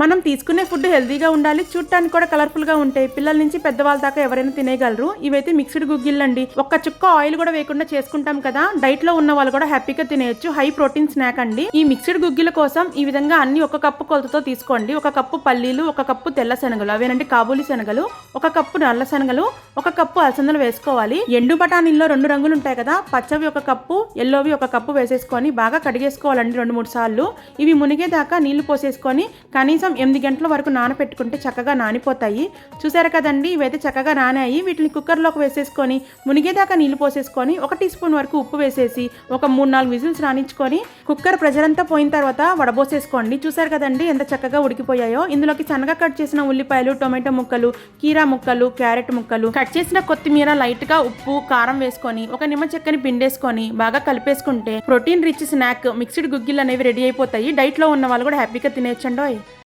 మనం తీసుకునే ఫుడ్ హెల్తీగా ఉండాలి చూడటానికి కూడా కలర్ఫుల్గా ఉంటాయి. పిల్లల నుంచి పెద్దవాళ్ళ దాకా ఎవరైనా తినేయగలరు. ఇవైతే మిక్స్డ్ గుగ్గిళ్ళు అండి ఒక్క చుక్క ఆయిల్ కూడా వేయకుండా చేసుకుంటాం కదా డైట్లో ఉన్న వాళ్ళు కూడా హ్యాపీగా తినేయొచ్చు. హై ప్రోటీన్ స్నాక్ అండి. ఈ మిక్స్డ్ గుగ్గిల కోసం ఈ విధంగా అన్ని ఒక కప్పు కొలతతో తీసుకోండి. ఒక కప్పు పల్లీలు ఒక కప్పు తెల్ల శనగలు. అవేనండి కాబూలి శనగలు ఒక కప్పు నల్ల శనగలు ఒక కప్పు అలసందలు వేసుకోవాలి. ఎండు బఠానీల్లో రెండు రంగులు ఉంటాయి కదా పచ్చవి ఒక కప్పు ఎల్లోవి ఒక కప్పు వేసేసుకొని బాగా కడిగేసుకోవాలండి రెండు మూడు సార్లు. ఇవి మునిగేదాకా నీళ్ళు పోసేసుకొని కనీసం ఎనిమిది గంటల వరకు నానపెట్టుకుంటే చక్కగా నానిపోతాయి. చూసారు కదండి? ఇవైతే చక్కగా నానాయి. వీటిని కుక్కర్లోకి వేసేసుకొని మునిగేదాకా నీళ్ళు పోసేసుకొని ఒక టీ స్పూన్ వరకు ఉప్పు వేసేసి ఒక మూడు నాలుగు విజిల్స్ రాణించుకొని కుక్కర్ ప్రెషర్ అంతా పోయిన తర్వాత వడబోసేసుకోండి. చూసారు కదండి? ఎంత చక్కగా ఉడికిపోయాయో. ఇందులోకి సన్నగా కట్ చేసిన ఉల్లిపాయలు టొమాటో ముక్కలు కీరా ముక్కలు క్యారెట్ ముక్కలు కట్ చేసిన కొత్తిమీర లైట్గా ఉప్పు కారం వేసుకొని ఒక నిమ్మ చెక్కని పిండేసుకొని బాగా కలిపేసుకుంటే ప్రోటీన్ రిచ్ స్నాక్ మిక్స్డ్ గుగ్గిళ్ళు అనేవి రెడీ అయిపోతాయి. డైట్లో ఉన్న వాళ్ళు కూడా హ్యాపీగా తినేయచ్చండోయ్.